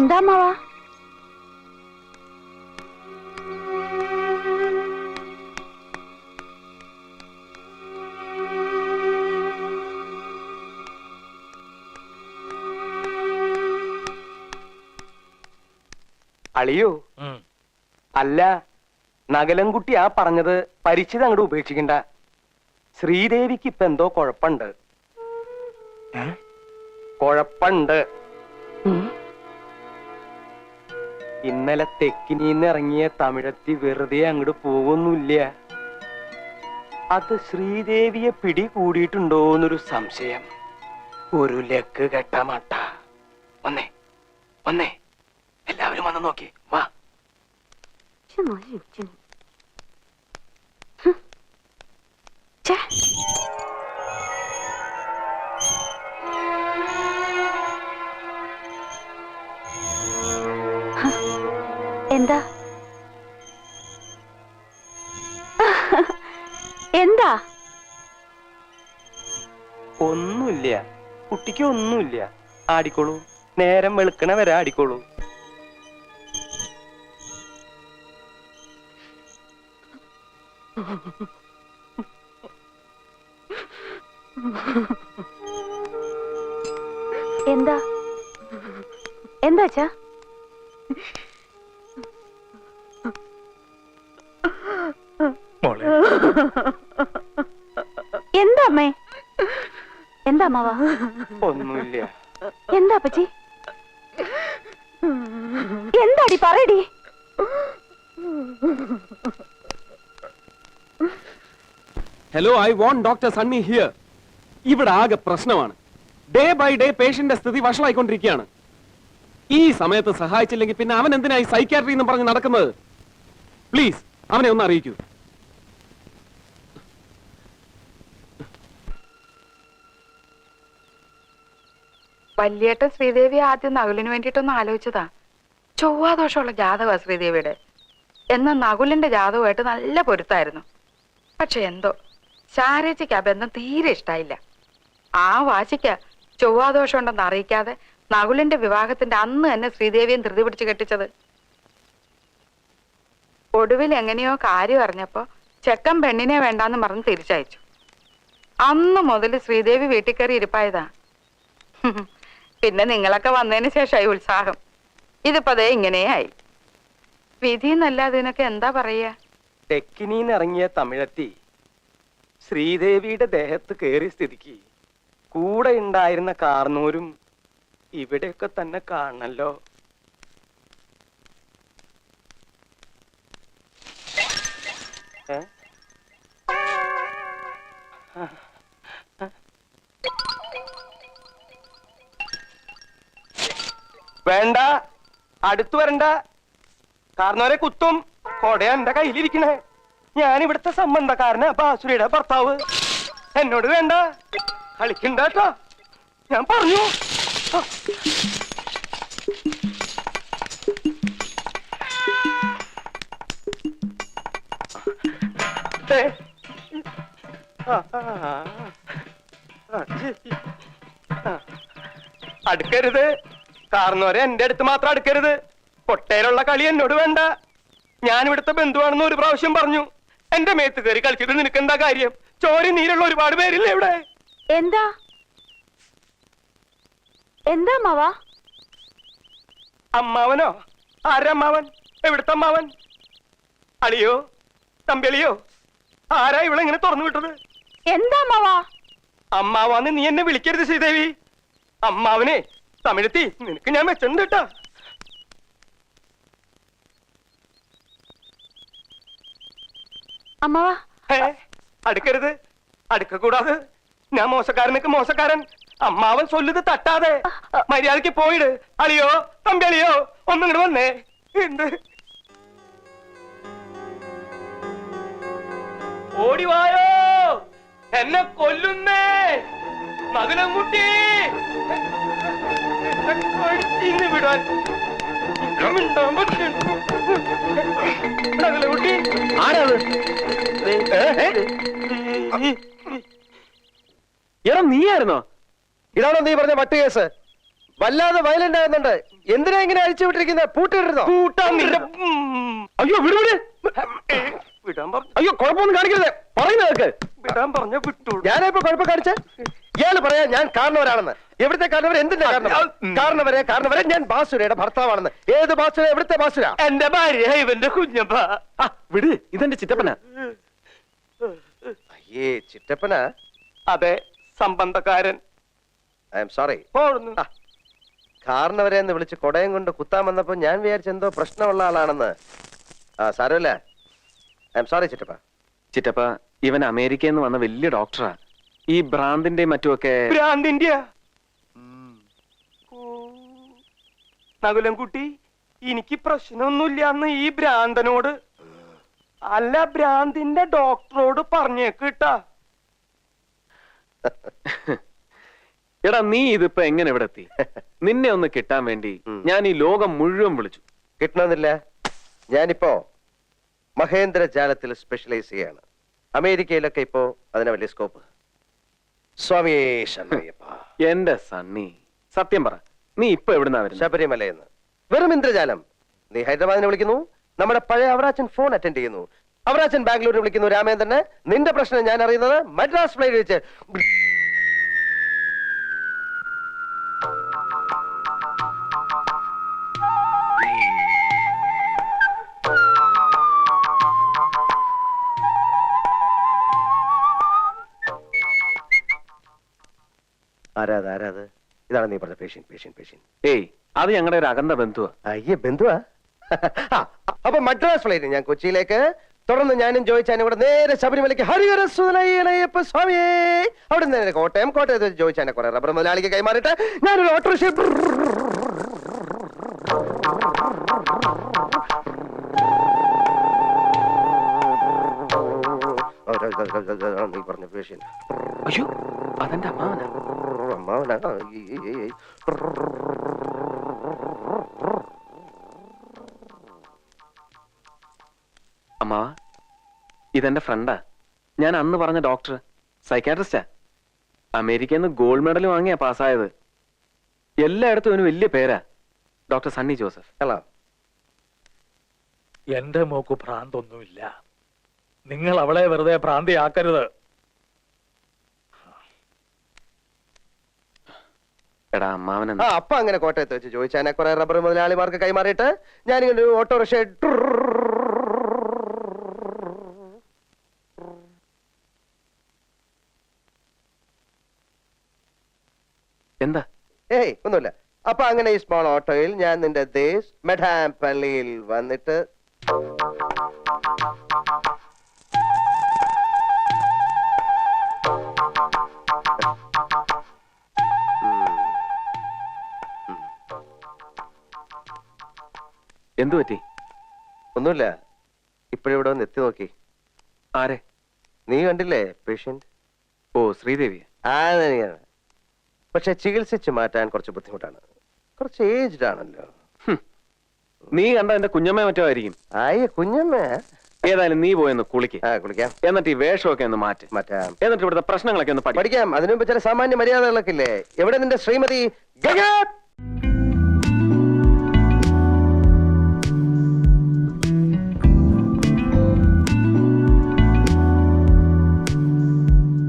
എന്താ അമ്മാവാ അളിയോ അല്ല നഗലൻകുട്ടി ആ പറഞ്ഞത് പരിചിത അങ്ങോട്ട് ഉപേക്ഷിക്കണ്ട. ശ്രീദേവിക്ക് ഇപ്പൊ എന്തോ കുഴപ്പമുണ്ട്. കുഴപ്പമുണ്ട്. ഇന്നലെ തെക്കിനിന്ന് ഇറങ്ങിയ തമിഴത്തി വെറുതെ അങ്ങോട്ട് പോകുന്നില്ല അത് ശ്രീദേവിയെ പിടി കൂടിയിട്ടുണ്ടോന്നൊരു സംശയം. ഒരു ലക്ക് കെട്ട മട്ട. വന്നേ വന്നേ. എല്ലാവരും വന്ന് നോക്കി. വാ. എന്താ? ഒന്നുമില്ല. കുട്ടിക്ക് ഒന്നുമില്ല. ആടിക്കോളൂ. നേരം വെളുക്കണ വരെ ആടിക്കോളൂ. എന്താ? എന്താ ha മോളെ. എന്താ മാവാ ഒന്നുമില്ല. എന്താ അപ്പച്ചി? എന്താടി പറയടി? Hello I want doctor Sunny here ഇവിടെ ആകെ പ്രശ്നമാണ്. ഡേ ബൈ ഡേ പേഷ്യന്റെ സ്ഥിതി വഷളായിക്കൊണ്ടിരിക്കുകയാണ്. ഈ സമയത്ത് സഹായിച്ചില്ലെങ്കിൽ പിന്നെ അവൻ എന്തിനായി സൈക്യാട്രി എന്ന് പറഞ്ഞ് നടക്കുന്നത്? പ്ലീസ് അവനെ ഒന്ന് അറിയിക്കൂ. വല്യേട്ടൻ ശ്രീദേവി ആദ്യം നകുലിന് വേണ്ടിയിട്ടൊന്ന് ആലോചിച്ചതാ. ചൊവ്വാദോഷമുള്ള ജാതകമാ ശ്രീദേവിയുടെ. എന്നാൽ നകുലിന്റെ ജാതകമായിട്ട് നല്ല പൊരുത്തായിരുന്നു. പക്ഷെ എന്തോ ശാരേച്ചിക്ക് ആ ബന്ധം തീരെ ഇഷ്ടായില്ല. ആ വാശിക്ക ചൊവ്വാദോഷം ഉണ്ടെന്ന് അറിയിക്കാതെ നകുലിന്റെ വിവാഹത്തിന്റെ അന്ന് തന്നെ ശ്രീദേവിയും ധൃതി പിടിച്ച് കെട്ടിച്ചത്. ഒടുവിൽ എങ്ങനെയോ കാര്യം അറിഞ്ഞപ്പോ ചെക്കൻ പെണ്ണിനെ വേണ്ടാന്ന് പറഞ്ഞ് തിരിച്ചയച്ചു. അന്ന് മുതൽ ശ്രീദേവി വീട്ടിൽ കയറി ഇരിപ്പായതാ. പിന്നെ നിങ്ങളൊക്കെ വന്നതിന് ശേഷമായി ഉത്സാഹം. ഇതിപ്പോ അതേ ഇങ്ങനെയായി വിധി എന്നല്ലാതെ ഇതിനൊക്കെ എന്താ പറയാ? തെക്കിനീന്ന് ഇറങ്ങിയ തമിഴത്തി ശ്രീദേവിയുടെ ദേഹത്ത് കേറി സ്ഥിതിക്ക് കൂടെ ഉണ്ടായിരുന്ന കാർന്നൂരും ഇവിടെയൊക്കെ തന്നെ കാണണല്ലോ. ഏ? വേണ്ട അടുത്തു വരണ്ട. കാർന്നോരെ കുത്തും. കൊട എന്റെ കയ്യിലിരിക്കണേ. ഞാൻ ഇവിടുത്തെ സംബന്ധക്കാരന് ബാസുരയുടെ ഭർത്താവ്. എന്നോട് വേണ്ട. കളിക്കണ്ടോ ഞാൻ പറഞ്ഞു. അടുക്കരുത്. കാർന്നോരെ എന്റെ അടുത്ത് മാത്രം അടുക്കരുത്. പൊട്ടയിലുള്ള കളി എന്നോട് വേണ്ട. ഞാൻ ഇവിടുത്തെ ബന്ധുവാണെന്ന് ഒരു പ്രാവശ്യം പറഞ്ഞു. എന്റെ മേത്ത് കയറി കളിച്ചിട്ട് നിനക്ക് എന്താ കാര്യം? ചോരി നീരുള്ള ഒരുപാട് പേരില്ലേ ഇവിടെ? എന്താ? എന്താ അമ്മാവാ? അമ്മാവനോ? ആരമ്മാവൻ? എവിടുത്തെ അമ്മാവൻ? അളിയോ? തമ്പിളിയോ ആരാ ഇവിടെ ഇങ്ങനെ തുറന്നു വിട്ടത്? എന്താ അമ്മാവാ? അമ്മാവാന്ന് നീ എന്നെ വിളിക്കരുത് ശ്രീദേവി. അമ്മാവനെ തമിഴത്തി നിനക്ക് ഞാൻ വെച്ചിട്ടുണ്ട് കേട്ടാ അമ്മാവാ. അടുക്കരുത്. അടുക്ക കൂടാതെ. ഞാൻ മോശക്കാരനക്ക് മോശക്കാരൻ. അമ്മാവൻ ചൊല്ലുത് തട്ടാതെ. മര്യാദയ്ക്ക് പോയിട്. അളിയോ തമ്പി അളിയോ ഒന്നും ഇങ്ങോട്ട് വന്നേ. എന്ത്? ഓടിവായോ എന്നെ കൊല്ലുന്നേ. മകനംകുട്ടി കൊഴുത്തിന്ന് വിടാൻ. മകനംകുട്ടി ആരാത് എടാ നീയായിരുന്നോ? ഇതാണോ നീ പറഞ്ഞ മറ്റു കേസ്? വല്ലാതെ വയലന്റ് ആകുന്നുണ്ട്. എന്തിനാ ഇങ്ങനെ അഴിച്ചു വിട്ടിരിക്കുന്നത് പൂട്ടിട്ടിരുന്നോ അയ്യോ വിടു വിട് വിടാൻ പറഞ്ഞു അയ്യോ കുഴപ്പമൊന്നും കാണിക്കരുത്. പറയുന്നത് കേൾക്ക് വിടാൻ പറഞ്ഞ വിട്ടു. ഞാനിപ്പോ കുഴപ്പം കാണിച്ച? ഇയാൾ പറയാ ഞാൻ കാരണവരാണെന്ന്. എവിടുത്തെ കാരണവർ എന്തിന്റെ കാരണം കാരണവരെ കാരണവരെ ഞാൻ ബാസുരയുടെ ഭർത്താവാണെന്ന്. ഏത് ബാസുര? എവിടുത്തെ ബാസുര? എന്റെ ഭാര്യ ഇവന്റെ കുഞ്ഞപ്പ. വിട്. ഇതെന്റെ ചിറ്റപ്പന. അയ്യേ ചിറ്റപ്പന? അതെ സംബന്ധക്കാരൻ. I'm sorry. കാരണവരെ എന്ന് വിളിച്ച് കൊടയം കൊണ്ട് കുത്താൻ വന്നപ്പോ ഞാൻ വിചാരിച്ച എന്തോ പ്രശ്നമുള്ള ആളാണെന്ന്. ആ സാരമില്ല. ഐ എം സോറി ചിറ്റപ്പ. ചിറ്റപ്പ ഇവൻ അമേരിക്കയിൽ നിന്ന് വന്ന വലിയ ഡോക്ടറാ. ഈ ഭ്രാന്തിന്റെ മറ്റുമൊക്കെ ഭ്രാന്തിന്റെ നകുലം കുട്ടി എനിക്ക് പ്രശ്നമൊന്നുമില്ല എന്ന് ഈ ഭ്രാന്തനോട്. അല്ല ഭ്രാന്തിന്റെ ഡോക്ടറോട് പറഞ്ഞേക്ക് കേട്ടാ. എടാ നീ ഇതിപ്പോ എങ്ങനെ ഇവിടെ എത്തി? നിന്നെ ഒന്ന് കിട്ടാൻ വേണ്ടി ഞാൻ ഈ ലോകം മുഴുവൻ വിളിച്ചു. കിട്ടണമെന്നില്ല. ഞാനിപ്പോ മഹേന്ദ്ര ജാലത്തിൽ സ്പെഷ്യലൈസ് ചെയ്യാണ് അമേരിക്കയിലൊക്കെ ഇപ്പോ അതിന് വലിയ സ്കോപ്പ് സ്വാമിയേ ശരണയ്യപ്പ എന്റെ സണ്ണി സത്യം പറ നീ ഇപ്പൊ എവിടുന്നാ വരുന്നത് ശബരിമലയെന്ന്. വെറും ഇന്ദ്രജാലം. നീ ഹൈദരാബാദിനെ വിളിക്കുന്നു നമ്മുടെ പഴയ അവറാച്ചൻ ഫോൺ അറ്റൻഡ് ചെയ്യുന്നു. അവറാച്ചൻ ബാംഗ്ലൂരിൽ വിളിക്കുന്നു രാമേന്ദ്രനെ. നിന്റെ പ്രശ്നം ഞാൻ അറിയുന്നത് മദ്രാസ് ഫ്ലൈറ്റ് വെച്ച് ആരാത് ആരാത് ഇതാണ് നീ പറഞ്ഞ പേഷ്യൻ പേഷ്യൻ പേഷ്യൻ ഏയ് അത് ഞങ്ങളുടെ ഒരു അകന്ന ബന്ധുവാ അയ്യേ ബന്ധുവാ ആ, അപ്പൊ മദ്രാസ് ഫ്ലൈറ്റ് ഞാൻ കൊച്ചിയിലേക്ക് തുടർന്ന് ഞാനും ജോയിച്ചാനും കൂടെ നേരെ ശബരിമലയ്ക്ക് ഹരിഹര സുതലയ്യപ്പ സ്വാമിയേ അവിടെ നിന്ന് നേരെ കോട്ടയം കോട്ടയത്ത് വെച്ച് ജോയിച്ചാനെ കുറെ റബ്ബർ മുതലാളിക്ക് കൈമാറിയിട്ട് ഞാനൊരു ഓട്ടോറിക്ഷ നീ പറഞ്ഞ പേഷ്യൻ അയ്യോ അതെന്റെ അമ്മാവനാ അമ്മാവനാ അമ്മാവ ഇതെന്റെ ഫ്രണ്ടാ. ഞാൻ അന്ന് പറഞ്ഞ ഡോക്ടർ സൈക്കാട്രിസ്റ്റാ അമേരിക്കയിൽ നിന്ന് ഗോൾഡ് മെഡൽ വാങ്ങിയാ പാസ്സായത്. എല്ലായിടത്തും അവന് വലിയ പേരാ. ഡോക്ടർ സണ്ണി ജോസഫ്. ഹലോ എന്റെ മോക്ക് ഭ്രാന്തൊന്നുമില്ല. നിങ്ങൾ അവളെ വെറുതെ ഭ്രാന്തിയാക്കരുത്. അപ്പൊ അങ്ങനെ കോട്ടയത്ത് വെച്ച് ചോദിച്ചാനെ കുറെ റബ്ബർ മുതലാളിമാർക്ക് കൈമാറിയിട്ട് ഞാനിങ്ങനെ ഒരു ഓട്ടോറിക്ഷ എന്താ ഏയ് ഒന്നുമില്ല അപ്പൊ അങ്ങനെ ഈ സ്മോൾ ഓട്ടോയിൽ ഞാൻ നിന്റെ ദേശ് മെഡാം പള്ളിയിൽ വന്നിട്ട് എന്തു പറ്റി ഒന്നുമില്ല ഇപ്പോഴിവിടെ ഒന്ന് എത്തി നോക്കി. ആരെ? നീ കണ്ടില്ലേ പേഷ്യന്റ് ഓ ശ്രീദേവി ആണ് പക്ഷെ ചികിത്സിച്ച് മാറ്റാൻ കുറച്ച് ബുദ്ധിമുട്ടാണ്. കുറച്ച് ഏജ്ഡ് ആണല്ലോ. നീ കണ്ട എന്റെ കുഞ്ഞമ്മ മറ്റോ ആയിരിക്കും. ആയ കുഞ്ഞമ്മ? ഏതായാലും നീ പോയെന്ന് കുളിക്ക്. ആ കുളിക്കാം. എന്നിട്ട് ഈ വേഷമൊക്കെ ഒന്ന് മാറ്റി. മാറ്റാം. എന്നിട്ട് ഇവിടുത്തെ പ്രശ്നങ്ങളൊക്കെ ഒന്ന് പഠിക്കും പഠിക്കാം. അതിനു മുമ്പ് ചില സാമാന്യ മര്യാദകളൊക്കെ ഇല്ലേ? എവിടെ നിന്റെ ശ്രീമതി ഗഗ